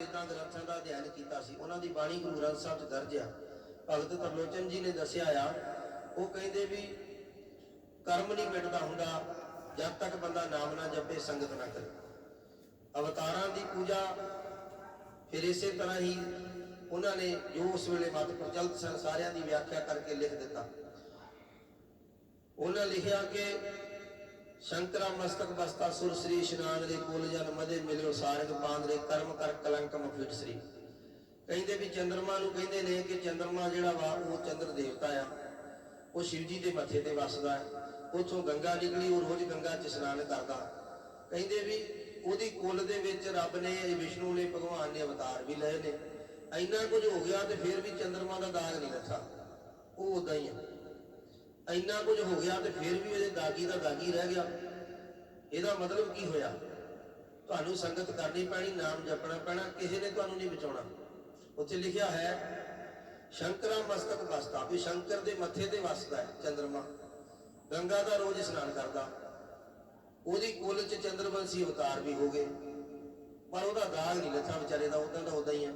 ਵੇਦਾਂ ਗ੍ਰੰਥਾਂ ਦਾ ਅਧਿਐਨ ਕੀਤਾ ਸੀ, ਉਹਨਾਂ ਦੀ ਬਾਣੀ ਗੁਰੂ ਗ੍ਰੰਥ ਸਾਹਿਬ 'ਚ ਦਰਜ ਆ। ਭਗਤ ਤਰਲੋਚਨ ਜੀ ਨੇ ਦੱਸਿਆ ਆ, ਉਹ ਕਹਿੰਦੇ ਵੀ ਕਰਮ ਨਹੀਂ ਮਿਟਦਾ ਹੁੰਦਾ, ਜਦ ਤੱਕ ਬੰਦਾ ਨਾਮ ਨਾ ਜਪੇ, ਸੰਗਤ ਨਾ ਕਰੇ। ਅਵਤਾਰਾਂ ਦੀ ਪੂਜਾ ਫਿਰ ਇਸੇ ਤਰ੍ਹਾਂ ਹੀ ਉਹਨਾਂ ਨੇ ਜੋ ਉਸ ਵੇਲੇ ਮਤ ਪ੍ਰਚਲਿਤ ਸਨ ਸਾਰਿਆਂ ਦੀ ਵਿਆਖਿਆ ਕਰਕੇ ਲਿਖ ਦਿੱਤਾ। ਉਹਨਾਂ ਲਿਖਿਆ ਕਿ ਸ਼ੰਕਰਾ ਮਸਤਕ ਬਸਤਾ ਸੁਰ ਸ੍ਰੀ ਇਸ਼ਨਾਨ ਦੇ ਕੁਲ ਜਨ ਮਦੇ ਮਿਲਿਓ ਸਾਰਗ ਬਾਂਦਰੇ ਕਰਮ ਕਰ ਕਲੰਕ ਮਫਿਟ ਸ੍ਰੀ। ਕਹਿੰਦੇ ਵੀ ਚੰਦਰਮਾ ਨੂੰ ਕਹਿੰਦੇ ਨੇ ਕਿ ਚੰਦਰਮਾ ਜਿਹੜਾ ਵਾ ਉਹ ਚੰਦਰ ਦੇਵਤਾ ਆ। ਉਹ ਸ਼ਿਵ ਜੀ ਦੇ ਮੱਥੇ ਤੇ ਵੱਸਦਾ ਹੈ। ਉਥੋਂ ਗੰਗਾ ਨਿਕਲੀ, ਉਹ ਰੋਜ਼ ਗੰਗਾ 'ਚ ਇਸ਼ਨਾਨ ਕਰਦਾ। ਕਹਿੰਦੇ ਵੀ ਉਹਦੀ ਕੁੱਲ ਦੇ ਵਿੱਚ ਰੱਬ ਨੇ ਵਿਸ਼ਨੂੰ ਨੇ, ਭਗਵਾਨ ਨੇ ਅਵਤਾਰ ਵੀ ਲਏ ਨੇ। ਇੰਨਾ ਕੁਝ ਹੋ ਗਿਆ ਤੇ ਫਿਰ ਵੀ ਚੰਦਰਮਾ ਦਾ ਦਾਗ ਨਹੀਂ ਲੱਥਾ ਉਹ ਉਦਾਂ ਹੀ ਆ। ਇੰਨਾ ਕੁਝ ਹੋ ਗਿਆ ਤੇ ਫਿਰ ਵੀ ਉਹਦੇ ਦਾਗੀ ਦਾ ਦਾਗੀ ਰਹਿ ਗਿਆ। ਇਹਦਾ ਮਤਲਬ ਕੀ ਹੋਇਆ? ਤੁਹਾਨੂੰ ਸੰਗਤ ਕਰਨੀ ਪੈਣੀ, ਨਾਮ ਜਪਣਾ ਪੈਣਾ, ਕਿਸੇ ਨੇ ਤੁਹਾਨੂੰ ਨਹੀਂ ਬਚਾਉਣਾ। ਉੱਥੇ ਲਿਖਿਆ ਹੈ, ਸ਼ੰਕਰਾ ਮਸਤਕ ਵਸਦਾ ਵੀ ਸ਼ੰਕਰ ਦੇ ਮੱਥੇ ਤੇ ਵਸਦਾ ਹੈ ਚੰਦਰਮਾ। ਗੰਗਾ ਦਾ ਰੋਜ਼ ਇਸ਼ਨਾਨ ਕਰਦਾ। ਉਹਦੀ ਕੁੱਲ ਚ ਚੰਦਰਵੰਸ਼ੀ ਅਵਤਾਰ ਵੀ ਹੋ ਗਏ। ਪਰ ਉਹਦਾ ਦਾਗ ਨਹੀਂ ਲੱਥਾ ਵਿਚਾਰੇ ਦਾ ਉਦਾਂ ਦਾ ਉਦਾਂ ਹੀ ਆ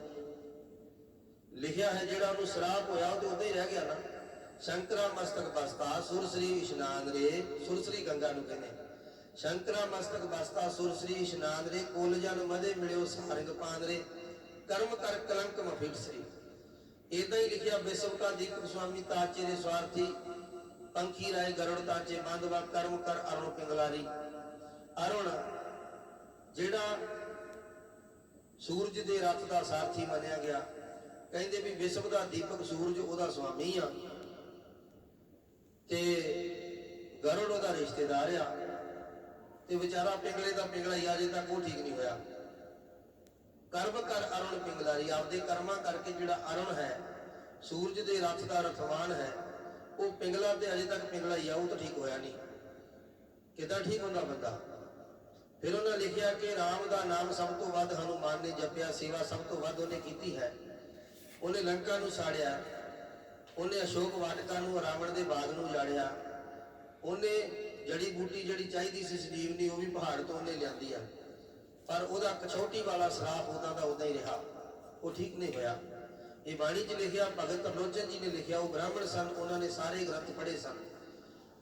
ਲਿਖਿਆ ਹੈ, ਜਿਹੜਾ ਉਹਨੂੰ ਸ਼ਰਾਪ ਹੋਇਆ, ਉਹ ਤੇ ਉਦਾਂ ਹੀ ਰਹਿ ਗਿਆ ਨਾ। ਸ਼ੰਕਰਾ ਮਸਤਕ ਬਸਤਾ ਸੁਰ ਸ੍ਰੀ ਇਸ਼ਨਾਨ ਰੇ, ਸੁਰ ਸ੍ਰੀ ਗੰਗਾ ਨੂੰ ਕਹਿੰਦੇ ਸ਼ੰਕਰਾ ਮਸਤਕ ਬਸਤਾ ਸੁਰ ਇਸ਼ਨਾਨ ਰੇ ਕੋਲ ਜਨ ਮਦੇ ਮਿਲਿਓ ਸਾਰੰਗ ਪਾਂਦਰੇ ਕਰਮ ਕਰ ਕਲੰਕ ਮਫਿਟ ਸ੍ਰੀ। ਇਦਾਂ ਹੀ ਲਿਖਿਆ ਵਿਸ਼ਵ ਕਾ ਦੀਪਕ ਸੁਆਮੀ ਤਾਚੇ ਦੇ ਸਵਾਰਥੀ, ਪੰਖੀ ਰਾਏ ਗਰੜ ਤਾਚੇ ਬੰਦਵਾ ਕਰਮ ਕਰ ਅਰੁਣ ਪਿੰਗਲਾਰੀ ਅਰੁਣ, ਜਿਹੜਾ ਸੂਰਜ ਦੇ ਰਥ ਦਾ ਸਾਰਥੀ ਮੰਨਿਆ ਗਿਆ, ਕਹਿੰਦੇ ਵੀ ਵਿਸ਼ਵ ਦਾ ਦੀਪਕ ਸੂਰਜ ਉਹਦਾ ਸੁਆਮੀ ਆ। ਤੇ ਗਰੜ ਉਹਦਾ ਰਿਸ਼ਤੇਦਾਰ ਆ ਤੇ ਵਿਚਾਰਾ ਪਿੰਗਲੇ ਦਾ ਪਿੰਗਲਾ ਹੀ ਆ ਤੱਕ ਉਹ ਠੀਕ ਨਹੀਂ ਹੋਇਆ। ਕਰਮ ਕਰ ਅਰੁਣ ਪਿੰਗਲਾਰੀ, ਆਪਦੇ ਕਰਮਾਂ ਕਰਕੇ ਜਿਹੜਾ ਅਰੁਣ ਹੈ, ਸੂਰਜ ਦੇ ਰਥ ਦਾ ਰਥਵਾਨ ਹੈ, ਉਹ ਪਿੰਗਲਾ ਤੇ ਅਜੇ ਤੱਕ ਪਿੰਗਲਾ ਹੀ ਆ, ਉਹ ਤਾਂ ਠੀਕ ਹੋਇਆ ਨਹੀਂ। ਕਿਦਾਂ ਠੀਕ ਹੁੰਦਾ ਬੰਦਾ? ਫਿਰ ਉਹਨਾਂ ਲਿਖਿਆ ਕਿ ਰਾਮ ਦਾ ਨਾਮ ਸਭ ਤੋਂ ਵੱਧ ਹਨੂਮਾਨ ਨੇ ਜਪਿਆ, ਸੇਵਾ ਸਭ ਤੋਂ ਵੱਧ ਉਹਨੇ ਕੀਤੀ ਹੈ। ਉਹਨੇ ਲੰਕਾ ਨੂੰ ਸਾੜਿਆ। ਉਹਨੇ ਅਸ਼ੋਕ ਵਾਟਕਾ ਨੂੰ ਰਾਵਣ ਦੇ ਬਾਗ ਨੂੰ ਉਜਾੜਿਆ ਉਹਨੇ ਜੜੀ ਬੂਟੀ ਜਿਹੜੀ ਚਾਹੀਦੀ ਸੀ ਸਲੀਮ ਦੀ, ਉਹ ਵੀ ਪਹਾੜ ਤੋਂ ਉਹਨੇ ਲਿਆਂਦੀ ਆ। ਪਰ ਉਹਦਾ ਕਛੋਟੀ ਵਾਲਾ ਸਰਾਪ ਉਹਦਾ ਦਾ ਉਦਾਂ ਹੀ ਰਿਹਾ। ਉਹ ਠੀਕ ਨਹੀਂ ਹੋਇਆ। ਇਹ ਬਾਣੀ 'ਚ ਲਿਖਿਆ, ਭਗਤ ਤਰਲੋਚਨ ਜੀ ਨੇ ਲਿਖਿਆ, ਉਹ ਬ੍ਰਾਹਮਣ ਸਨ, ਉਹਨਾਂ ਨੇ ਸਾਰੇ ਗ੍ਰੰਥ ਪੜ੍ਹੇ ਸਨ।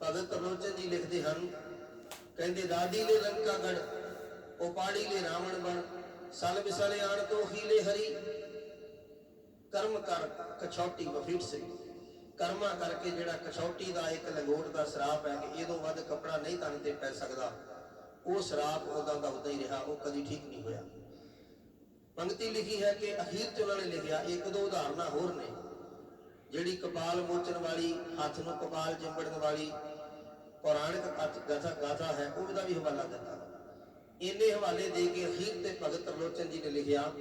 ਭਗਤ ਤਰਲੋਚਨ ਜੀ ਲਿਖਦੇ ਹਨ, ਕਹਿੰਦੇ ਦਾਦੀ ਲੈ ਲੰਕਾ ਗੜ ਉਹ ਪਾੜੀ ਲੈ ਰਾਵਣ ਬਣ, ਸਲ ਬਿਸਲੇ ਆਣ ਤੋਂ ਹੀਲੇ ਹਰੀ ਕਰਮ ਕਰ ਕਛੌਟੀ ਵਫੀਟ ਸੇ। ਕਰਮਾ ਕਰਕੇ ਜਿਹੜਾ ਕਛੌਟੀ ਦਾ ਇੱਕ ਲੰਗੋਟ ਦਾ ਸਰਾਪ ਹੈ ਕਿ ਇਹਦੋਂ ਵੱਧ ਕਪੜਾ ਨਹੀਂ ਤਨ ਤੇ ਪੈ ਸਕਦਾ। ਉਹ ਸਰਾਪ ਉਹਦਾ ਦਾ ਉਦਾਂ ਹੀ ਰਿਹਾ, ਉਹ ਕਦੀ ਠੀਕ ਨਹੀਂ ਹੋਇਆ। ਪੰਕਤੀ ਲਿਖੀ ਹੈ ਕਿ ਅਖੀਰ ਚ ਉਹਨਾਂ ਨੇ ਲਿਖਿਆ, ਇੱਕ ਦੋ ਉਦਾਹਰਨਾਂ ਹੋਰ ਨੇ। ਜਿਹੜੀ ਕਪਾਲ ਮੋਚਣ ਵਾਲੀ, ਹੱਥ ਨੂੰ ਕਪਾਲ ਚਿੰਬੜਨ ਵਾਲੀ, ਪੌਰਾਣਿਕ ਕਥ ਗਾਥਾ ਗਾਥਾ ਹੈ, ਉਹਦਾ ਵੀ ਹਵਾਲਾ ਦਿੱਤਾ। ਇੰਨੇ ਹਵਾਲੇ ਦੇ ਕੇ ਅਖੀਰ ਤੇ ਭਗਤ ਤਰਲੋਚਨ ਜੀ ਨੇ ਲਿਖਿਆ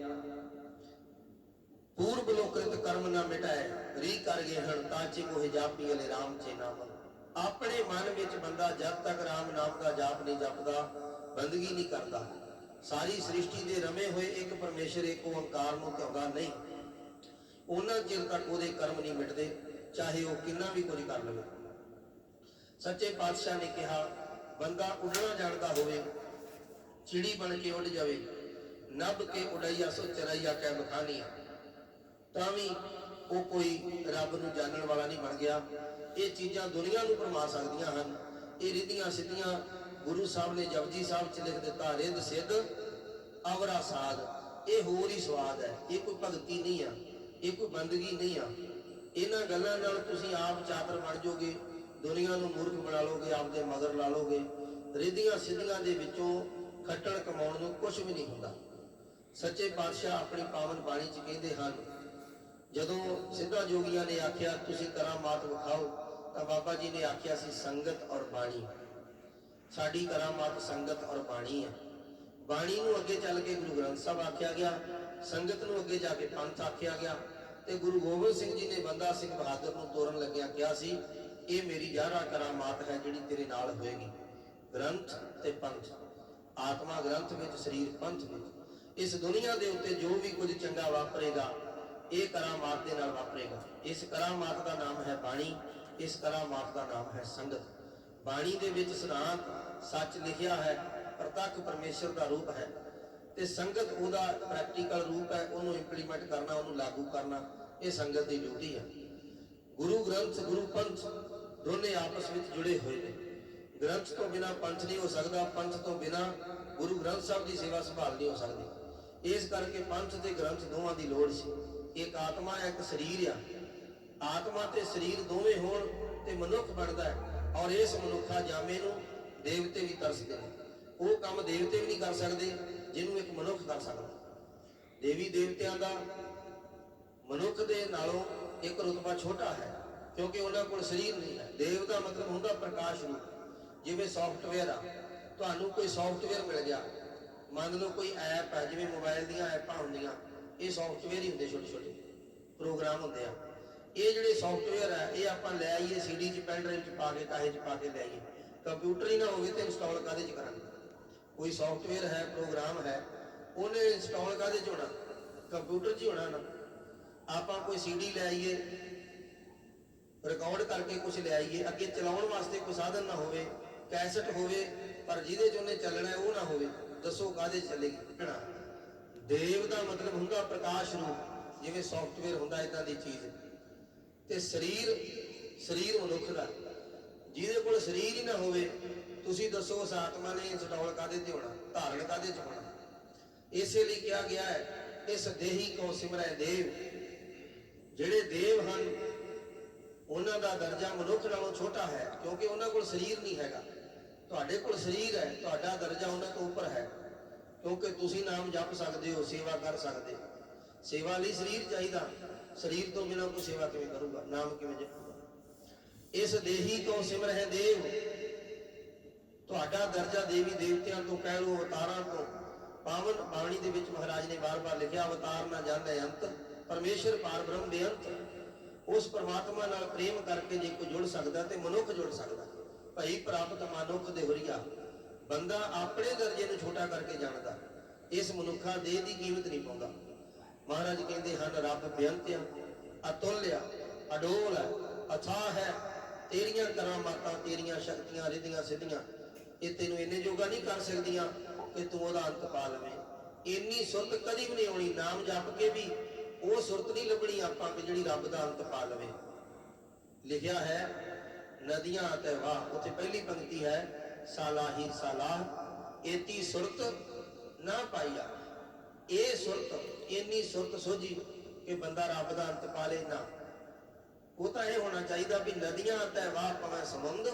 ਪੂਰਬ ਲੋਕ੍ਰਿਤ ਕਰਮ ਨਾ ਮਿਟਾਏ ਰੀ ਕਰ ਗਏ ਹਣ ਤਾਚੇ ਕੋਹ ਜਾਪੀ ਅਲੇ ਰਾਮ ਚੇ ਨਾਮ। ਆਪਣੇ ਮਨ ਵਿੱਚ ਬੰਦਾ ਜਦ ਤੱਕ ਰਾਮ ਨਾਮ ਦਾ ਜਾਪ ਨਹੀਂ ਜਪਦਾ, ਬੰਦਗੀ ਨਹੀਂ ਕਰਦਾ। ਸਾਰੀ ਸ੍ਰਿਸ਼ਟੀ ਦੇ ਰਮੇ ਹੋਏ ਇੱਕ ਪਰਮੇਸ਼ਰ ਇੱਕ ਓੰਕਾਰ ਨੂੰ ਧਿਆਉਂਦਾ ਨਹੀਂ। ਉਹਨਾਂ ਚਿਰ ਤੱਕ ਉਹਦੇ ਕਰਮ ਨਹੀਂ ਮਿਟਦੇ, ਚਾਹੇ ਉਹ ਕਿੰਨਾ ਵੀ ਕੁਝ ਕਰ ਲਵੇ। ਸੱਚੇ ਪਾਤਸ਼ਾਹ ਨੇ ਕਿਹਾ, ਬੰਦਾ ਉੱਡਣਾ ਜਾਣਦਾ ਹੋਵੇ, ਚਿੜੀ ਬਣ ਕੇ ਉੱਡ ਜਾਵੇ, ਨਭ ਕੇ ਉਡਾਈਆ ਸੋ ਚਰਾਈਆ ਕੈ ਮਖਾਨੀਆਂ। ਤਾਂ ਵੀ ਉਹ ਕੋਈ ਰੱਬ ਨੂੰ ਜਾਣਨ ਵਾਲਾ ਨਹੀਂ ਬਣ ਗਿਆ। ਇਹ ਚੀਜ਼ਾਂ ਦੁਨੀਆ ਨੂੰ ਭਰਮਾ ਸਕਦੀਆਂ ਹਨ। ਇਹ ਰਿੱਧੀਆਂ ਸਿੱਧੀਆਂ ਗੁਰੂ ਸਾਹਿਬ ਨੇ ਜਪਜੀ ਸਾਹਿਬ ਚ ਲਿਖ ਦਿੱਤਾ, ਰਿਧ ਸਿੱਧ, ਅਵਰਾ ਸਾਧ। ਇਹ ਹੋਰ ਹੀ ਸਵਾਦ ਹੈ। ਇਹ ਕੋਈ ਭਗਤੀ ਨਹੀਂ ਆ। ਇਹ ਕੋਈ ਬੰਦਗੀ ਨਹੀਂ ਆ। ਇਹਨਾਂ ਗੱਲਾਂ ਨਾਲ ਤੁਸੀਂ ਆਪ ਚਾਤਰ ਬਣ ਜਾਓਗੇ ਦੁਨੀਆ ਨੂੰ ਮੂਰਖ ਬਣਾ ਲੋਗੇ ਆਪਦੇ ਮਗਰ ਲਾ ਲੋਗੇ ਰਿਧੀਆਂ ਸਿੱਧੀਆਂ ਦੇ ਵਿੱਚੋਂ ਖੱਟਣ ਕਮਾਉਣ ਨੂੰ ਕੁਝ ਵੀ ਨਹੀਂ ਹੁੰਦਾ। ਸੱਚੇ ਪਾਤਸ਼ਾਹ ਆਪਣੀ ਪਾਵਨ ਬਾਣੀ ਚ ਕਹਿੰਦੇ ਹਨ ਜਦੋਂ ਸਿੱਧਾ ਜੋਗੀਆਂ ਨੇ ਆਖਿਆ, ਤੁਸੀਂ ਕਰਾਮਾਤ ਵਿਖਾਓ, ਤਾਂ ਬਾਬਾ ਜੀ ਨੇ ਆਖਿਆ ਸੀ, ਸੰਗਤ ਔਰ ਬਾਣੀ। ਸਾਡੀ ਕਰਾਮਾਤ ਸੰਗਤ ਔਰ ਬਾਣੀ ਹੈ। ਬਾਣੀ ਨੂੰ ਅੱਗੇ ਚੱਲ ਕੇ ਗੁਰੂ ਗ੍ਰੰਥ ਸਾਹਿਬ ਆਖਿਆ ਗਿਆ, ਸੰਗਤ ਨੂੰ ਅੱਗੇ ਜਾ ਕੇ ਪੰਥ ਆਖਿਆ ਗਿਆ ਤੇ ਗੁਰੂ ਗੋਬਿੰਦ ਸਿੰਘ ਜੀ ਨੇ ਬੰਦਾ ਸਿੰਘ ਬਹਾਦਰ ਨੂੰ ਤੋਰਨ ਲੱਗਿਆ ਕਿਹਾ ਸੀ, ਇਹ ਮੇਰੀ ਯਾਰਾ ਕਰਾਮਾਤ ਹੈ ਜਿਹੜੀ ਤੇਰੇ ਨਾਲ ਹੋਏਗੀ। ਗ੍ਰੰਥ ਤੇ ਪੰਥ। ਆਤਮਾ ਗ੍ਰੰਥ ਵਿੱਚ, ਸਰੀਰ ਪੰਥ ਵਿੱਚ। ਇਸ ਦੁਨੀਆ ਦੇ ਉੱਤੇ ਜੋ ਵੀ ਕੁਝ ਚੰਗਾ ਵਾਪਰੇਗਾ ਇਹ ਕਰਾਮਾਤ ਦੇ ਨਾਲ ਵਾਪਰੇਗਾ। ਇਸ ਕਰਾਮਾਤ ਦਾ ਨਾਮ ਹੈ ਬਾਣੀ, ਇਸ ਕਰਾਮਾਤ ਦਾ ਨਾਮ ਹੈ ਸੰਗਤ। ਬਾਣੀ ਦੇ ਵਿੱਚ ਸਿਧਾਂਤ ਸੱਚ ਲਿਖਿਆ ਹੈ, ਪ੍ਰਤੱਖ ਪਰਮੇਸ਼ਰ ਦਾ ਰੂਪ ਹੈ। ਤੇ ਸੰਗਤ ਉਹਦਾ ਪ੍ਰੈਕਟੀਕਲ ਰੂਪ ਹੈ, ਉਹਨੂੰ ਇੰਪਲੀਮੈਂਟ ਕਰਨਾ, ਉਹਨੂੰ ਲਾਗੂ ਕਰਨਾ, ਇਹ ਸੰਗਤ ਦੀ ਡਿਊਟੀ ਹੈ। ਗੁਰੂ ਗ੍ਰੰਥ, ਗੁਰੂ ਪੰਥ ਦੋਨੇ ਆਪਸ ਵਿੱਚ ਜੁੜੇ ਹੋਏ ਨੇ। ਗ੍ਰੰਥ ਤੋਂ ਬਿਨਾ ਪੰਥ ਨਹੀਂ ਹੋ ਸਕਦਾ, ਪੰਥ ਤੋਂ ਬਿਨਾ ਗੁਰੂ ਗ੍ਰੰਥ ਸਾਹਿਬ ਦੀ ਸੇਵਾ ਸੰਭਾਲ ਨਹੀਂ ਹੋ ਸਕਦੀ। ਇਸ ਕਰਕੇ ਪੰਥ ਤੇ ਗ੍ਰੰਥ ਦੋਵਾਂ ਦੀ ਲੋੜ ਸੀ। ਇੱਕ ਆਤਮਾ ਹੈ ਇੱਕ ਸਰੀਰ ਆ। ਆਤਮਾ ਤੇ ਸਰੀਰ ਦੋਵੇਂ ਹੋਣ ਤੇ ਮਨੁੱਖ ਬਣਦਾ ਹੈ ਔਰ ਇਸ ਮਨੁੱਖਾ ਜਾਮੇ ਨੂੰ ਦੇਵਤੇ ਵੀ ਤਰਸਦੇ ਨੇ। ਉਹ ਕੰਮ ਦੇਵਤੇ ਵੀ ਨਹੀਂ ਕਰ ਸਕਦੇ, ਜਿਹਨੂੰ ਇੱਕ ਮਨੁੱਖ ਕਰ ਸਕਦਾ। ਦੇਵੀ ਦੇਵਤਿਆਂ ਦਾ ਮਨੁੱਖ ਦੇ ਨਾਲੋਂ ਇੱਕ ਰੁਤਬਾ ਛੋਟਾ ਹੈ, ਕਿਉਂਕਿ ਉਹਨਾਂ ਕੋਲ ਸਰੀਰ ਨਹੀਂ ਹੈ। ਦੇਵ ਦਾ ਮਤਲਬ ਹੁੰਦਾ ਪ੍ਰਕਾਸ਼ ਰੂਪ। ਜਿਵੇਂ ਸੌਫਟਵੇਅਰ ਆ, ਤੁਹਾਨੂੰ ਕੋਈ ਸੌਫਟਵੇਅਰ ਮਿਲ ਗਿਆ, ਮੰਨ ਲਓ ਕੋਈ ਐਪ ਹੈ ਜਿਵੇਂ ਮੋਬਾਈਲ ਦੀਆਂ ਐਪਾਂ ਹੁੰਦੀਆਂ ਇਹ ਸੌਫਟਵੇਅਰ ਹੀ ਹੁੰਦੇ ਛੋਟੇ ਛੋਟੇ ਪ੍ਰੋਗਰਾਮ ਹੁੰਦੇ ਆ। ਇਹ ਜਿਹੜੇ ਸੌਫਟਵੇਅਰ ਹੈ ਇਹ ਆਪਾਂ ਲੈ ਆਈਏ ਸੀਡੀ 'ਚ ਪੈਨ ਡਰਾਈਵ 'ਚ ਪਾ ਕੇ, ਕਾਹੇ 'ਚ ਪਾ ਕੇ ਲੈ ਆਈਏ। ਕੰਪਿਊਟਰ ਹੀ ਨਾ ਹੋਵੇ ਤੇ ਇੰਸਟਾਲ ਕਾਹਦੇ 'ਚ ਕਰਾਂਗੇ? ਕੋਈ ਸੌਫਟਵੇਅਰ ਹੈ ਪ੍ਰੋਗਰਾਮ ਹੈ, ਉਹਨੇ ਇੰਸਟਾਲ ਕਾਹਦੇ 'ਚ ਹੋਣਾ? ਕੰਪਿਊਟਰ 'ਚ ਹੀ ਹੋਣਾ ਨਾ। ਆਪਾਂ ਕੋਈ ਸੀਡੀ ਲੈ ਆਈਏ ਰਿਕਾਰਡ ਕਰਕੇ ਕੁਝ ਲੈ ਆਈਏ, ਅੱਗੇ ਚਲਾਉਣ ਵਾਸਤੇ ਕੋਈ ਸਾਧਨ ਨਾ ਹੋਵੇ ਕੈਸਟ ਹੋਵੇ, ਪਰ ਜਿਹਦੇ 'ਚ ਉਹਨੇ ਚੱਲਣਾ ਉਹ ਨਾ ਹੋਵੇ, ਦੱਸੋ ਕਾਹਦੇ 'ਚ ਚੱਲੇਗੀ? ਨਾ ਦੇਵ ਦਾ ਮਤਲਬ ਹੁੰਦਾ ਪ੍ਰਕਾਸ਼ ਰੂਪ ਜਿਵੇਂ ਸੌਫਟਵੇਅਰ ਹੁੰਦਾ ਇਦਾਂ ਦੀ ਚੀਜ਼। ਤੇ ਸਰੀਰ ਸਰੀਰ ਮਨੁੱਖ ਦਾ। ਜਿਹਦੇ ਕੋਲ ਸਰੀਰ ਹੀ ਨਾ ਹੋਵੇ, ਤੁਸੀਂ ਦੱਸੋ ਉਸ ਆਤਮਾ ਨੇ ਇੰਸਟਾਲ ਕਾਦੇ ਤੇ ਹੋਣਾ, ਧਾਰਨ ਕਾਦੇ ਚ ਹੋਣਾ? ਇਸੇ ਲਈ ਕਿਹਾ ਗਿਆ ਹੈ, ਇਸ ਦੇਹੀ ਕੋ ਸਿਮਰੈ ਦੇਵ। ਜਿਹੜੇ ਦੇਵ ਹਨ, ਉਹਨਾਂ ਦਾ ਦਰਜਾ ਮਨੁੱਖ ਨਾਲੋਂ ਛੋਟਾ ਹੈ, ਕਿਉਂਕਿ ਉਹਨਾਂ ਕੋਲ ਸਰੀਰ ਨਹੀਂ ਹੈਗਾ। ਤੁਹਾਡੇ ਕੋਲ ਸਰੀਰ ਹੈ, ਤੁਹਾਡਾ ਦਰਜਾ ਉਹਨਾਂ ਤੋਂ ਉੱਪਰ ਹੈ। ਕਿਉਂਕਿ ਤੁਸੀਂ ਨਾਮ ਜਪ ਸਕਦੇ ਹੋ, ਸੇਵਾ ਕਰ ਸਕਦੇ ਹੋ। ਸੇਵਾ ਲਈ ਸਰੀਰ ਚਾਹੀਦਾ। ਸਰੀਰ ਤੋਂ ਬਿਨਾਂ ਕੋਈ ਸੇਵਾ ਕਿਵੇਂ ਕਰੂਗਾ? ਨਾਮ ਕਿਵੇਂ ਜਪੂਗਾ? ਇਸ ਦੇਹੀ ਤੋਂ ਸਿਮਰ ਦੇਵ। ਤੁਹਾਡਾ ਦਰਜਾ ਦੇਵੀ ਦੇਵਤਿਆਂ ਤੋਂ ਕਹਿ ਲੋ ਅਵਤਾਰਾਂ ਤੋਂ। ਪਾਵਨ ਬਾਣੀ ਦੇ ਵਿੱਚ ਮਹਾਰਾਜ ਨੇ ਵਾਰ-ਵਾਰ ਲਿਖਿਆ, ਅਵਤਾਰ ਨਾ ਜਾਂਦਾ ਅੰਤ, ਪਰਮੇਸ਼ਰ ਪਾਰ ਬ੍ਰਹਮ ਬੇਅੰਤ ਉਸ ਪਰਮਾਤਮਾ ਨਾਲ ਪ੍ਰੇਮ ਕਰਕੇ ਜੇ ਕੋਈ ਜੁੜ ਸਕਦਾ ਤੇ ਮਨੁੱਖ ਜੁੜ ਸਕਦਾ। ਭਈ ਪ੍ਰਾਪਤ ਮਨੁੱਖ ਦੇ ਹੋਰੀਆ। ਬੰਦਾ ਆਪਣੇ ਦਰਜੇ ਨੂੰ ਛੋਟਾ ਕਰਕੇ ਜਾਣਦਾ, ਇਸ ਮਨੁੱਖਾ ਦੇਹ ਦੀ ਕੀਮਤ ਨਹੀਂ ਪਾਉਂਦਾ। ਮਹਾਰਾਜ ਕਹਿੰਦੇ ਹਨ, ਰੱਬ ਬੇਅੰਤ ਆ ਅਡੋਲ ਹੈ, ਅਥਾਹ ਹੈ, ਤੇਰੀਆਂ ਕਰਾਮਾਤਾਂ, ਤੇਰੀਆਂ ਸ਼ਕਤੀਆਂ, ਰਿੱਧੀਆਂ ਸਿੱਧੀਆਂ, ਇਹ ਤੈਨੂੰ ਇੰਨੇ ਜੋਗਾ ਨਹੀਂ ਕਰ ਸਕਦੀਆਂ ਕਿ ਤੂੰ ਉਹਦਾ ਅੰਤ ਪਾ ਲਵੇਂ। ਇੰਨੀ ਸੁਰਤ ਕਦੀ ਵੀ ਨਹੀਂ ਆਉਣੀ, ਨਾਮ ਜਪ ਕੇ ਵੀ ਉਹ ਸੁਰਤ ਨਹੀਂ ਲੱਭਣੀ ਆਪਾਂ ਕਿ ਜਿਹੜੀ ਰੱਬ ਦਾ ਅੰਤ ਪਾ ਲਵੇ। ਲਿਖਿਆ ਹੈ, ਨਦੀਆਂ ਤੇ ਵਾਹ, ਉੱਥੇ ਪਹਿਲੀ ਪੰਕਤੀ ਹੈ ਸਾਲਾਹੀ ਸਾਲਾਹ, ਏਤੀ ਸੁਰਤ ਨਾ ਪਾਈਆ। ਇਹ ਸੁਰਤ, ਇੰਨੀ ਸੁਰਤ ਸੋਝੀ ਕਿ ਬੰਦਾ ਰੱਬ ਦਾ ਅੰਤ ਪਾ ਲੇ ਨਾ। ਉਹ ਤਾਂ ਇਹ ਹੋਣਾ ਚਾਹੀਦਾ ਵੀ ਨਦੀਆਂ ਅਤੇ ਵਾਹ ਪਵੇਂ ਸਮੁੰਦ,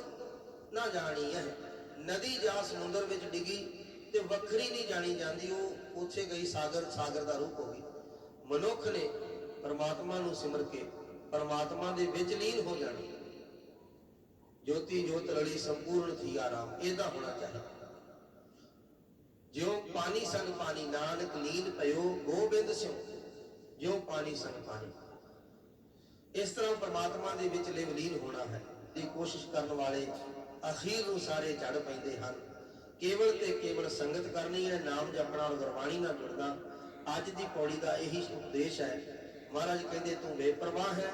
ਨਾ ਜਾਣੀ ਹੈ ਨਦੀ ਜਾਂ ਸਮੁੰਦਰ ਵਿੱਚ ਡਿੱਗੀ ਤੇ ਵੱਖਰੀ ਨਹੀਂ ਜਾਣੀ ਜਾਂਦੀ, ਉਹ ਉੱਥੇ ਗਈ ਸਾਗਰ ਸਾਗਰ ਦਾ ਰੂਪ ਹੋ ਗਈ। ਮਨੁੱਖ ਨੇ ਪਰਮਾਤਮਾ ਨੂੰ ਸਿਮਰ ਕੇ ਪਰਮਾਤਮਾ ਦੇ ਵਿੱਚ ਲੀਨ ਹੋ ਜਾਣਾ। ਜੋਤੀ ਜੋਤ ਰਲੀ ਸੰਪੂਰਨ ਥੀ ਆਰਾਮ ਇਹਦਾ ਹੋਣਾ ਚਾਹੀਦਾ। ਜਿਉ ਪਾਣੀ ਸੰਗ ਪਾਣੀ, ਨਾਨਕ ਲੀਨ ਭਇਓ ਗੋਬਿੰਦ ਸਿਉ, ਜਿਉ ਪਾਣੀ ਸੰਗ ਪਾਣੀ। ਇਸ ਤਰ੍ਹਾਂ ਪਰਮਾਤਮਾ ਦੇ ਵਿੱਚ ਲਿਵ ਹੋਣਾ ਹੈ ਦੀ ਕੋਸ਼ਿਸ਼ ਕਰਨ ਵਾਲੇ ਅਖੀਰ ਨੂੰ ਸਾਰੇ ਚੜ ਪੈਂਦੇ ਹਨ। ਕੇਵਲ ਤੇ ਕੇਵਲ ਸੰਗਤ ਕਰਨੀ ਹੈ, ਨਾਮ ਜਪਣਾ ਔਰ ਗੁਰਬਾਣੀ ਨਾਲ ਜੁੜਨਾ, ਅੱਜ ਦੀ ਪੌੜੀ ਦਾ ਇਹੀ ਉਪਦੇਸ਼ ਹੈ। ਮਹਾਰਾਜ ਕਹਿੰਦੇ, ਤੂੰ ਬੇਪਰਵਾਹ ਹੈ,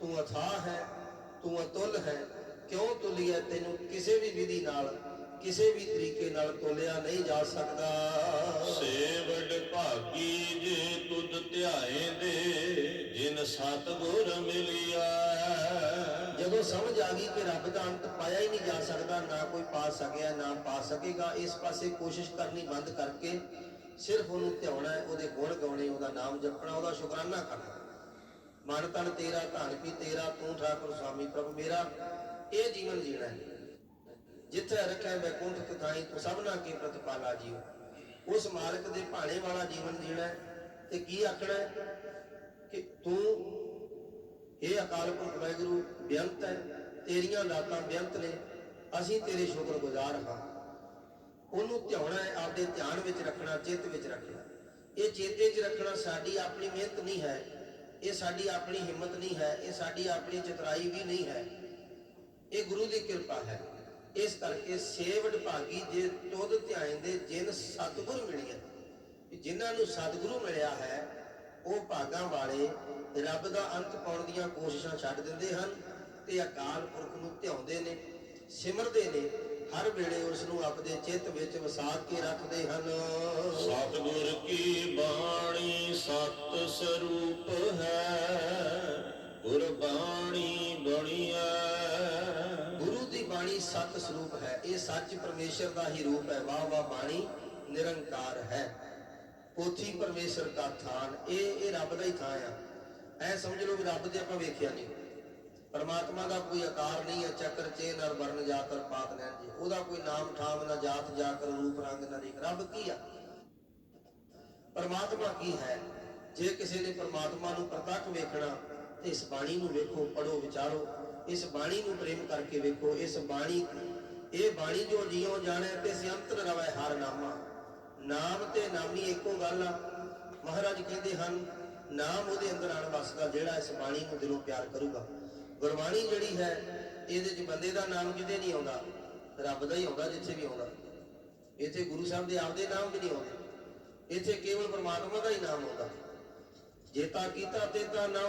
ਤੂੰ ਅਥਾਹ ਹੈ, ਤੂੰ ਅਤੁੱਲ ਹੈ ਕਿਉਂ ਤੁਲਿਆ? ਤੈਨੂੰ ਕਿਸੇ ਵੀ ਵਿਧੀ ਨਾਲ ਕਿਸੇ ਵੀ ਤਰੀਕੇ ਨਾਲ ਤੋਲਿਆ ਨਹੀਂ ਜਾ ਸਕਦਾ। ਸੇਵਡ ਭਾਗੀ ਜੇ ਤੁਧ ਧਿਆਏ ਦੇ ਜਿਨ ਸਤਗੁਰ ਮਿਲਿਆ। ਜਦੋਂ ਸਮਝ ਆ ਗਈ ਕਿ ਰੱਬ ਦਾ ਅੰਤ ਪਾਇਆ ਹੀ ਨਹੀਂ ਜਾ ਸਕਦਾ ਨਾ ਕੋਈ ਪਾ ਸਕਿਆ ਨਾ ਪਾ ਸਕੇਗਾ ਇਸ ਪਾਸੇ ਕੋਸ਼ਿਸ਼ ਕਰਨੀ ਬੰਦ ਕਰਕੇ ਸਿਰਫ ਉਹਨੂੰ ਧਿਆਉਣਾ ਹੈ ਉਹਦੇ ਗੁਣ ਗਾਉਣੇ ਉਹਦਾ ਨਾਮ ਜਪਣਾ ਉਹਦਾ ਸ਼ੁਕਰਾਨਾ ਕਰਨਾ। ਮਨ ਤਨ ਤੇਰਾ ਧਨ ਵੀ ਤੇਰਾ ਤੂੰ ਠਾਕੁਰ ਸੁਆਮੀ ਪ੍ਰਭੂ ਮੇਰਾ। ਇਹ ਜੀਵਨ ਜੀਣਾ ਹੈ। ਜਿੱਥੇ ਰੱਖਿਆ ਬੈਕੁੰਠ ਤਥਾਈ ਤੂੰ ਸਭਨਾ ਕੀ ਪ੍ਰਤਪਾਲਾ ਜੀਓ। ਉਸ ਮਾਲਕ ਦੇ ਭਾਣੇ ਵਾਲਾ ਜੀਵਨ ਜੀਣਾ ਹੈ। ਤੇ ਕੀ ਆਖਣਾ ਕਿ ਤੂੰ ਇਹ ਅਕਾਲ ਪੁਰਖ ਵਾਹਿਗੁਰੂ, ਬੇਅੰਤ ਹੈ। ਤੇਰੀਆਂ ਦਾਤਾਂ ਬੇਅੰਤ ਨੇ। ਅਸੀਂ ਤੇਰੇ ਸ਼ੁਕਰਗੁਜ਼ਾਰ ਹਾਂ। ਉਹਨੂੰ ਧਿਆਉਣਾ ਹੈ, ਆਪਦੇ ਧਿਆਨ ਵਿੱਚ ਰੱਖਣਾ, ਚਿੱਤ ਵਿੱਚ ਰੱਖਣਾ। ਇਹ ਚੇਤੇ 'ਚ ਰੱਖਣਾ ਸਾਡੀ ਆਪਣੀ ਮਿਹਨਤ ਨਹੀਂ ਹੈ। ਇਹ ਸਾਡੀ ਆਪਣੀ ਹਿੰਮਤ ਨਹੀਂ ਹੈ। ਇਹ ਸਾਡੀ ਆਪਣੀ ਚਤਰਾਈ ਵੀ ਨਹੀਂ ਹੈ। ਇਹ ਗੁਰੂ ਦੀ ਕਿਰਪਾ ਹੈ। ਇਸ ਕਰਕੇ ਸੇਵਡ ਭਾਗੀ ਜੇ ਤੁਧ ਧਿਆਨ ਜਿਨ ਸਤਿਗੁਰ ਮਿਲਿਆ। ਜਿਨ੍ਹਾਂ ਨੂੰ ਸਤਿਗੁਰੂ ਮਿਲਿਆ ਹੈ, ਉਹ ਭਾਗਾਂ ਵਾਲੇ ਰੱਬ ਦਾ ਅੰਤ ਪਾਉਣ ਦੀਆਂ ਕੋਸ਼ਿਸ਼ਾਂ ਛੱਡ ਦਿੰਦੇ ਹਨ ਤੇ ਅਕਾਲ ਪੁਰਖ ਨੂੰ ਧਿਆਉਂਦੇ ਨੇ, ਸਿਮਰਦੇ ਨੇ, ਹਰ ਵੇਲੇ ਉਸ ਨੂੰ ਆਪਣੇ ਚਿੱਤ ਵਿੱਚ ਵਸਾ ਕੇ ਰੱਖਦੇ ਹਨ। ਸਤਿਗੁਰ ਕੀ ਬਾਣੀ ਸਤ ਸਰੂਪ ਹੈ, ਗੁਰਬਾਣੀ ਬਣੀਐ ਸਤ ਸਰੂਪ ਹੈ। ਇਹ ਸੱਚ ਪਰਮੇਸ਼ਰ ਦਾ ਹੀ ਰੂਪ ਹੈ। ਵਾਹ ਵਾਹ ਬਾਣੀ ਨਿਰੰਕਾਰ ਹੈ। ਪੋਥੀ ਪਰਮੇਸ਼ਰ ਦਾ ਥਾਨ। ਇਹ ਇਹ ਰੱਬ ਦਾ ਹੀ ਥਾਂ ਆ। ਐ ਸਮਝ ਲਓ ਰੱਬ ਦੇ ਆਪਾਂ ਵੇਖਿਆ ਨਹੀਂ। ਪਰਮਾਤਮਾ ਦਾ ਕੋਈ ਆਕਾਰ ਨਹੀਂ ਹੈ। ਚੱਕਰ ਚੇ ਨਰ ਵਰਨ ਜਾਤਰ ਪਾਤ ਲੈਣ ਜੀ ਉਹਦਾ ਕੋਈ ਨਾਮ ਠਾਮ ਨਾ ਜਾਤ ਜਾਕਰ ਰੂਪ ਰੰਗ ਨਾ ਰੇਖ। ਰੱਬ ਕੀ ਆ? ਪਰਮਾਤਮਾ ਕੀ ਹੈ? ਜੇ ਕਿਸੇ ਨੇ ਪਰਮਾਤਮਾ ਨੂੰ ਪ੍ਰਤੱਖ ਵੇਖਣਾ, ਤੇ ਇਸ ਬਾਣੀ ਨੂੰ ਵੇਖੋ ਪੜੋ ਵਿਚਾਰੋ। ਇਸ ਬਾਣੀ ਨੂੰ ਪ੍ਰੇਮ ਕਰਕੇ ਵੇਖੋ, ਇਸ ਬਾਣੀ, ਇਹ ਬਾਣੀ ਜੋ ਜੀਉ ਜਾਣੈ ਤੇ ਸਿਅੰਤਰ ਰਵੈ ਹਰ ਨਾਮਾ। ਨਾਮ ਤੇ ਨਾਮੀ ਇੱਕੋ ਗੱਲ ਆ। ਮਹਾਰਾਜ ਕਹਿੰਦੇ ਹਨ, ਨਾਮ ਉਹਦੇ ਅੰਦਰ ਆਣ ਵਸਦਾ ਜਿਹੜਾ ਇਸ ਬਾਣੀ ਨੂੰ ਦਿਲੋਂ ਪਿਆਰ ਕਰੂਗਾ। ਗੁਰਬਾਣੀ ਜਿਹੜੀ ਹੈ, ਇਹਦੇ 'ਚ ਬੰਦੇ ਦਾ ਨਾਮ ਕਿਤੇ ਨਹੀਂ ਆਉਂਦਾ। ਰੱਬ ਦਾ ਹੀ ਆਉਂਦਾ ਜਿੱਥੇ ਵੀ ਆਉਂਦਾ। ਇੱਥੇ ਗੁਰੂ ਸਾਹਿਬ ਦੇ ਆਪਦੇ ਨਾਮ ਵੀ ਨਹੀਂ ਆਉਂਦੇ। ਇੱਥੇ ਕੇਵਲ ਪਰਮਾਤਮਾ ਦਾ ਹੀ ਨਾਮ ਆਉਂਦਾ। ਜੇਤਾ ਕੀਤਾ ਤੇਤਾ ਨਾ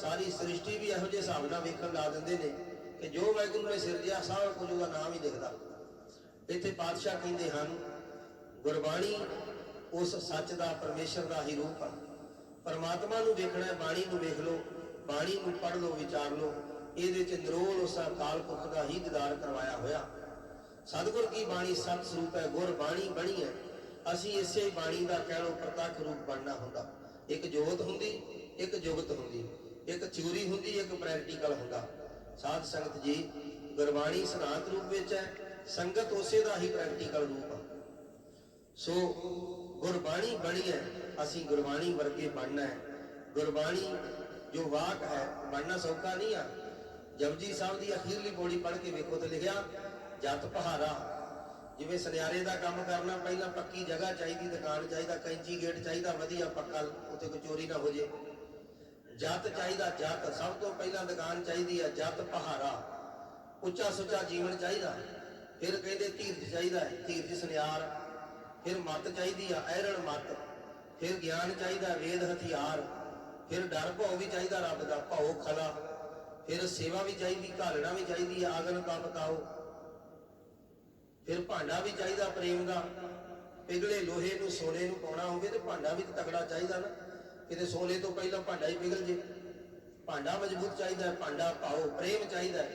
ਸਾਰੀ ਸ੍ਰਿਸ਼ਟੀ ਵੀ ਇਹੋ ਜਿਹੇ ਹਿਸਾਬ ਨਾਲ ਵੇਖਣ ਲਾ ਦਿੰਦੇ ਨੇ ਕਿ ਜੋ ਵਾਹਿਗੁਰੂ ਨੇ ਸਿਰਜਿਆ ਸਭ ਕੁਝ ਉਹਦਾ ਨਾਮ ਹੀ ਦਿਖਦਾ ਇੱਥੇ ਪਾਤਸ਼ਾਹ ਕਹਿੰਦੇ ਹਨ, ਗੁਰਬਾਣੀ ਉਸ ਸੱਚ ਦਾ, ਪਰਮੇਸ਼ਰ ਦਾ ਹੀ ਰੂਪ ਹੈ ਪਰਮਾਤਮਾ ਨੂੰ ਵੇਖਣਾ ਬਾਣੀ ਨੂੰ ਵੇਖ ਲਓ, ਬਾਣੀ ਨੂੰ ਪੜ੍ਹ ਲਓ, ਵਿਚਾਰ ਲਓ, ਇਹਦੇ ਚ ਨਿਰੋਲ ਉਸ ਅਕਾਲ ਪੁਰਖ ਦਾ ਹੀ ਦੀਦਾਰ ਕਰਵਾਇਆ ਹੋਇਆ। ਸਤਿਗੁਰ ਕੀ ਬਾਣੀ ਸਤ ਸਰੂਪ ਹੈ, ਗੁਰ ਬਾਣੀ ਬਣੀ ਹੈ। ਅਸੀਂ ਇਸੇ ਬਾਣੀ ਦਾ ਕਹਿ ਲਓ, ਪ੍ਰਤੱਖ ਰੂਪ ਬਣਨਾ ਹੁੰਦਾ। ਇੱਕ ਜੋਤ ਹੁੰਦੀ, ਇੱਕ ਜੁਗਤ ਹੁੰਦੀ, ਇੱਕ ਥਿਊਰੀ ਹੁੰਦੀ, ਇੱਕ ਪ੍ਰੈਕਟੀਕਲ ਹੁੰਦਾ। ਸਾਧ ਸੰਗਤ ਜੀ, ਗੁਰਬਾਣੀ ਸਿਧਾਂਤ ਰੂਪ ਵਿੱਚ ਹੈ, ਸੰਗਤ ਉਸੇ ਦਾ ਹੀ ਪ੍ਰੈਕਟੀਕਲ ਰੂਪ ਆ। ਸੋ ਗੁਰਬਾਣੀ ਬਣੀ ਹੈ, ਅਸੀਂ ਗੁਰਬਾਣੀ ਵਰਗੇ ਬਣਨਾ ਹੈ। ਗੁਰਬਾਣੀ ਜੋ ਵਾਕ ਹੈ, ਬਣਨਾ ਸੌਖਾ ਨਹੀਂ ਆ। ਜਪਜੀ ਸਾਹਿਬ ਦੀ ਅਖੀਰਲੀ ਪੌੜੀ ਪੜ੍ਹ ਕੇ ਵੇਖੋ ਤੇ ਲਿਖਿਆ ਜਤ ਪਹਾਰਾ ਜਿਵੇਂ ਸੁਨਿਆਰੇ ਦਾ ਕੰਮ ਕਰਨਾ, ਪਹਿਲਾਂ ਪੱਕੀ ਜਗ੍ਹਾ ਚਾਹੀਦੀ, ਦੁਕਾਨ ਚਾਹੀਦਾ, ਕੈਂਚੀ ਗੇਟ ਚਾਹੀਦਾ, ਵਧੀਆ ਪੱਕਾ ਉੱਥੇ ਕੋਈ ਚੋਰੀ ਨਾ ਹੋ ਜੇ। ਜਤ ਚਾਹੀਦਾ ਜਤ ਸਭ ਤੋਂ ਪਹਿਲਾਂ ਦੁਕਾਨ ਚਾਹੀਦੀ ਹੈ ਜਤ ਪਹਾਰਾ ਉੱਚਾ ਸੁੱਚਾ ਜੀਵਨ ਚਾਹੀਦਾ। ਫਿਰ ਕਹਿੰਦੇ ਧੀਰਜ ਚਾਹੀਦਾ ਹੈ, ਧੀਰਜ ਸੁਨਿਆਰ। ਫਿਰ ਮਤ ਚਾਹੀਦੀ ਆ, ਐਰਣ ਮਤ। ਫਿਰ ਗਿਆਨ ਚਾਹੀਦਾ, ਵੇਦ ਹਥਿਆਰ। ਫਿਰ ਡਰ ਭਉ ਵੀ ਚਾਹੀਦਾ ਰੱਬ ਦਾ, ਭਉ ਖਲਾ। ਫਿਰ ਸੇਵਾ ਵੀ ਚਾਹੀਦੀ, ਘਾਲਣਾ ਵੀ ਚਾਹੀਦੀ ਆ, ਆਗਨ ਕਾ ਬਤਾਓ ਫਿਰ ਭਾਂਡਾ ਵੀ ਚਾਹੀਦਾ ਪ੍ਰੇਮ ਦਾ। ਪਿਘਲੇ ਲੋਹੇ ਨੂੰ, ਸੋਨੇ ਨੂੰ ਪਾਉਣਾ ਹੋਵੇ ਤੇ ਭਾਂਡਾ ਵੀ ਤਗੜਾ ਚਾਹੀਦਾ ਨਾ। ਕਿਤੇ ਸੋਨੇ ਤੋਂ ਪਹਿਲਾਂ ਭਾਂਡਾ ਹੀ ਪਿਘਲ ਜੇ। ਭਾਂਡਾ ਮਜ਼ਬੂਤ ਚਾਹੀਦਾ ਹੈ, ਭਾਂਡਾ ਪਾਓ ਪ੍ਰੇਮ ਚਾਹੀਦਾ ਹੈ।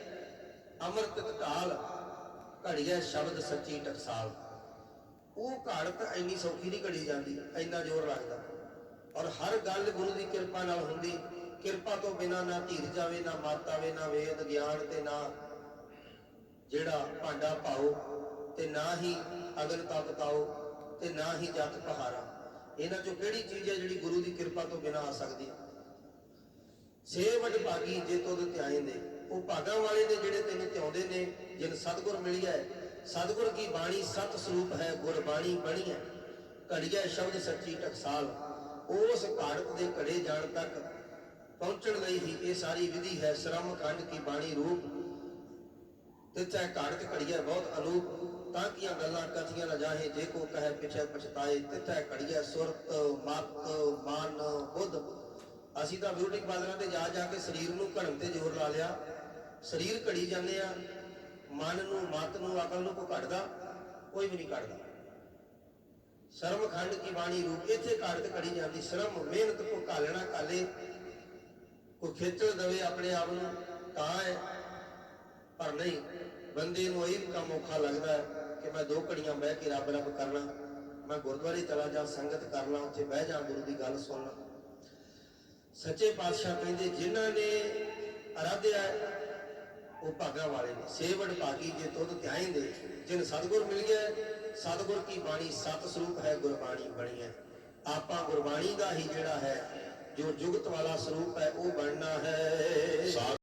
ਅੰਮ੍ਰਿਤ ਢਾਲ ਘੜੀਐ ਸ਼ਬਦ ਸੱਚੀ ਟਕਸਾਲ। ਉਹ ਘਾੜਤ ਇੰਨੀ ਸੌਖੀ ਨਹੀਂ ਘੜੀ ਜਾਂਦੀ ਇੰਨਾ ਜ਼ੋਰ ਲੱਗਦਾ। ਔਰ ਹਰ ਗੱਲ ਗੁਰੂ ਦੀ ਕਿਰਪਾ ਨਾਲ ਹੁੰਦੀ। ਕਿਰਪਾ ਤੋਂ ਬਿਨਾ ਨਾ ਧੀਰ ਜਾਵੇ ਨਾ ਮਤ ਆਵੇ ਨਾ ਵੇਦ ਗਿਆਨ ਤੇ ਨਾ ਜਿਹੜਾ ਭਾਂਡਾ ਪਾਓ ਤੇ ਨਾ ਹੀ ਅਗਨ ਤਪਤਾਓ ਤੇ ਨਾ ਹੀ ਜਤ ਪਹਾਰਾ। ਇਹਨਾਂ ਚੋਂ ਕਿਹੜੀ ਚੀਜ਼ ਹੈ ਜਿਹੜੀ ਗੁਰੂ ਦੀ ਕਿਰਪਾ ਤੋਂ ਬਿਨਾਂ ਆ ਸਕਦੀ? ਹੈ ਸੇ ਵਡ ਭਾਗੀ ਜੇ ਤੁਧ ਧਿਆਏ ਦੇ ਉਹ ਭਾਗਾਂ ਵਾਲੇ ਨੇ ਜਿਹੜੇ ਤੈਨੂੰ ਧਿਆਉਂਦੇ ਨੇ, ਜਿਨ ਸਤਗੁਰ ਮਿਲਿਆ ਹੈ। ਸਤਗੁਰ ਕੀ ਬਾਣੀ ਸਤ ਸਰੂਪ ਹੈ, ਗੁਰ ਬਣੀ ਹੈ। ਘੜੀਆ ਸ਼ਬਦ ਸੱਚੀ ਟਕਸਾਲ। ਉਸ ਘਾੜਤ ਦੇ ਘੜੇ ਜਾਣ ਤੱਕ ਪਹੁੰਚਣ ਲਈ ਹੀ ਇਹ ਸਾਰੀ ਵਿਧੀ ਹੈ। ਸ਼ਰਮ ਖੰਡ ਕੀ ਬਾਣੀ ਰੂਪ। ਤੇ ਚਾਹੇ ਘਾੜਤ ਘੜੀਆ ਬਹੁਤ ਅਨੂਪ ਤਾਂ ਕੀਆਂ ਗੱਲਾਂ ਕਥੀਆਂ ਨਾ ਜਾਹੇ, ਜੇ ਕੋ ਕਹੇ ਪਿਛੇ ਪਛਤਾਏ, ਤਿੱਥੈ ਘੜੀਆ ਸੁਰਤ, ਮਤ, ਮਨ, ਬੁੱਧ। ਅਸੀਂ ਤਾਂ ਬਿਊਟਿਕ ਪਾਰਲਰਾਂ ਤੇ ਜਾ ਜਾ ਕੇ ਸਰੀਰ ਨੂੰ ਘੜਨ ਤੇ ਜ਼ੋਰ ਲਾ ਲਿਆ। ਸਰੀਰ ਘੜੀ ਜਾਂਦੇ ਆ, ਮਨ ਨੂੰ, ਮਤ ਨੂੰ, ਅਕਲ ਨੂੰ ਕੋ ਘੜਦਾ ਕੋਈ ਵੀ ਨਹੀਂ ਘੜਦਾ ਸ਼ਰਮ ਖੰਡ ਕੀ ਬਾਣੀ ਰੂਪ, ਇੱਥੇ ਘੜਤ ਘੜੀ ਜਾਂਦੀ, ਸ਼ਰਮ, ਮਿਹਨਤ ਕੋ ਘਾਲਣਾ ਕਾਲੇ ਕੋ ਖੇਚਲ ਦਵੇ ਆਪਣੇ ਆਪ ਨੂੰ, ਤਾਂ ਹੈ। ਪਰ ਨਹੀਂ, ਬੰਦੇ ਨੂੰ ਇਹ ਵੀ ਕੰਮ ਔਖਾ ਲੱਗਦਾ ਹੈ। ਕਿ ਮੈਂ ਦੋ ਘੜੀਆਂ ਬਹਿ ਕੇ ਰੱਬ ਰੱਬ ਕਰਨਾ ਮੈਂ ਗੁਰਦੁਆਰੇ ਚਲਾ ਜਾ ਸੰਗਤ ਕਰ ਉੱਥੇ ਬਹਿ ਜਾ ਗੁਰੂ ਦੀ ਗੱਲ ਸੁਣ ਸੱਚੇ ਪਾਤਸ਼ਾਹ ਕਹਿੰਦੇ ਜਿਨ੍ਹਾਂ ਨੇ ਅਰਾਧਿਆ ਉਹ ਭਾਗਾ ਵਾਲੇ ਨੇ। ਸੇਵੜ ਭਾਗੀ ਜੇ ਤੁਧ ਧਿਆਇਂ ਦੇ ਜਿਨ ਸਤਗੁਰ ਮਿਲ ਗਿਆ ਹੈ, ਸਤਗੁਰ ਕੀ ਬਾਣੀ? ਸਤ ਸਰੂਪ ਹੈ ਗੁਰਬਾਣੀ ਬਣੀ ਹੈ। ਆਪਾਂ ਗੁਰਬਾਣੀ ਦਾ ਹੀ ਜਿਹੜਾ ਹੈ ਜੋ ਜੁਗਤ ਵਾਲਾ ਸਰੂਪ ਹੈ ਉਹ ਬਣਨਾ ਹੈ।